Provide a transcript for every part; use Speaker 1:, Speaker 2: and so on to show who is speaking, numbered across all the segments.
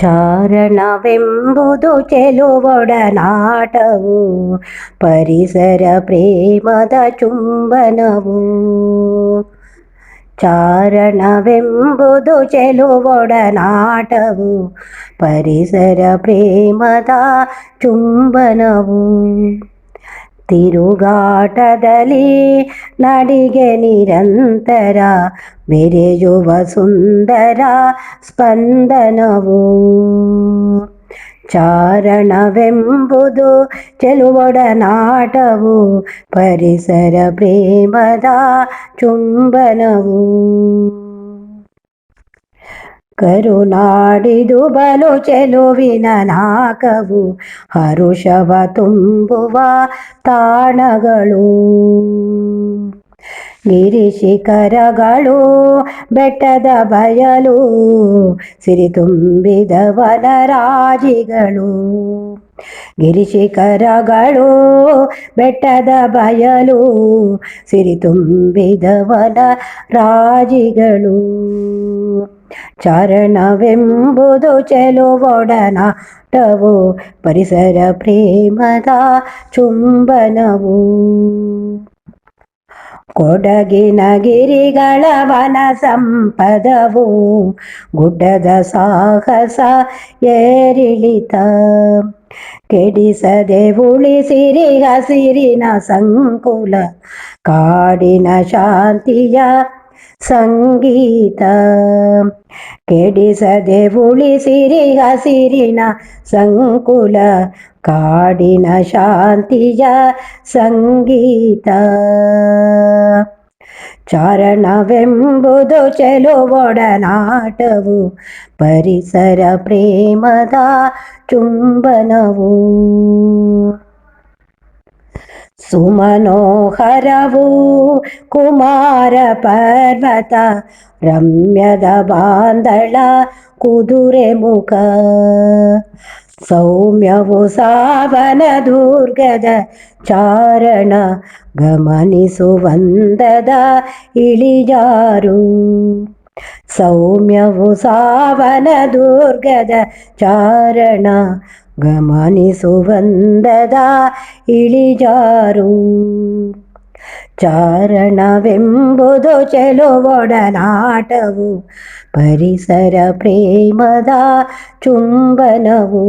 Speaker 1: ಚಾರಣವೆಂಬುದು ಚೆಲುವೊಡನಾಟವು ಪರಿಸರ ಪ್ರೇಮದ ಚುಂಬನವು ಚಾರಣವೆಂಬುದು ಚೆಲುವೊಡನಾಟವು ಪರಿಸರ ಪ್ರೇಮದ ಚುಂಬನವು ತಿರುಗಾಟದಲ್ಲಿ ನಡಿಗೆ ನಿರಂತರ ಮೆರೆಯುವ ಸುಂದರ ಸ್ಪಂದನವು. ಚಾರಣವೆಂಬುದು ಚೆಲುವೊಡನಾಟವು ಪರಿಸರ ಪ್ರೇಮದ ಚುಂಬನವು. ಕರುನಾಡಿದು ಬಲು ಚೆಲುವಿನ ನಾಕವು ಹರುಷವ ತುಂಬುವ ತಾಣಗಳು. ಗಿರಿಶಿಖರಗಳು ಬೆಟ್ಟದ ಬಯಲು, ಸಿರಿ ತುಂಬಿದ ವನರಾಜಿಗಳು. ಗಿರಿಶಿಖರಗಳು ಬೆಟ್ಟದ ಬಯಲು, ಸಿರಿ ತುಂಬಿದ ಚಾರಣವೆಂಬುದು ಚೆಲುವೊಡನಾಟವು ಪರಿಸರ ಪ್ರೇಮದ ಚುಂಬನವು ಕೊಡಗಿನ ಗಿರಿಗಳ ವನ ಸಂಪದವು ಗುಡ್ಡದ ಸಾಹಸ ಏರಿಳಿತ ಕೆಡಿಸದೆ ಉಳಿಸಿರಿ ಹಸಿರಿನ ಸಂಕುಲ ಕಾಡಿನ ಶಾಂತಿಯ ಸಂಗೀತ ಕೆಡಿಸದೆ ಉಳಿಸಿರಿ ಹಸಿರಿನ ಸಂಕುಲ ಕಾಡಿನ ಶಾಂತಿಯ ಸಂಗೀತ ಚಾರಣವೆಂಬುದು ಚೆಲುವೊಡನಾಟವು ಪರಿಸರ ಪ್ರೇಮದ ಚುಂಬನವು ಸುಮನೋಹರವು ಕುಮಾರ ಪರ್ವತ ರಮ್ಯದ ಬಾಂದಳ ಕುದುರೆ ಮುಖ ಸೌಮ್ಯವು ಸಾವನ ದುರ್ಗದ ಚಾರಣ ಗಮನಿಸುವಂದದ ಇಳಿಜಾರು ಸೌಮ್ಯವು ಸಾವನ ದುರ್ಗದ ಚಾರಣ ಗಮನಿಸುವಂದದ ಇಳಿಜಾರು. ಚಾರಣವೆಂಬುದು ಚೆಲುವೊಡನಾಟವು ಪರಿಸರ ಪ್ರೇಮದ ಚುಂಬನವು.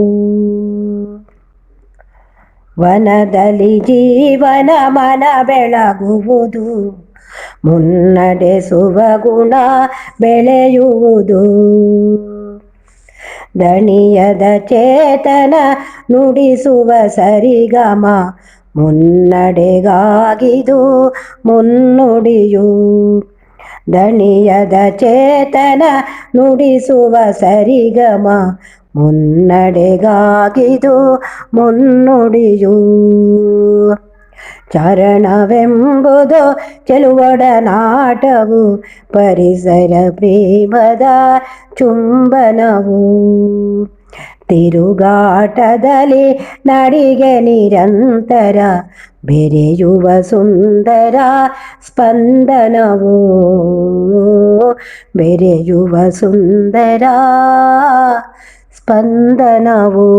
Speaker 1: ವನದಲ್ಲಿ ಜೀವನ ಮನ ಬೆಳಗುವುದು ಮುನ್ನಡೆಸುವ ಗುಣ ಬೆಳೆಯುವುದು. ದಣಿಯದ ಚೇತನ ನುಡಿಸುವ ಸರಿಗಮ ಮುನ್ನಡೆಗಾಗಿದು ಮುನ್ನುಡಿಯು. ದಣಿಯದ ಚೇತನ ನುಡಿಸುವ ಸರಿಗಮ ಮುನ್ನಡೆಗಾಗಿದು ಮುನ್ನುಡಿಯು. ಚಾರಣವೆಂಬುದು ಚೆಲುವೊಡನಾಟವು ಪರಿಸರ ಪ್ರೇಮದ ಚುಂಬನವು. ತಿರುಗಾಟದಲ್ಲಿ ನಡಿಗೆ ನಿರಂತರ ಬೆರೆಯುವ ಸುಂದರ ಸ್ಪಂದನವು. ಬೆರೆಯುವ ಸುಂದರ ಸ್ಪಂದನವು.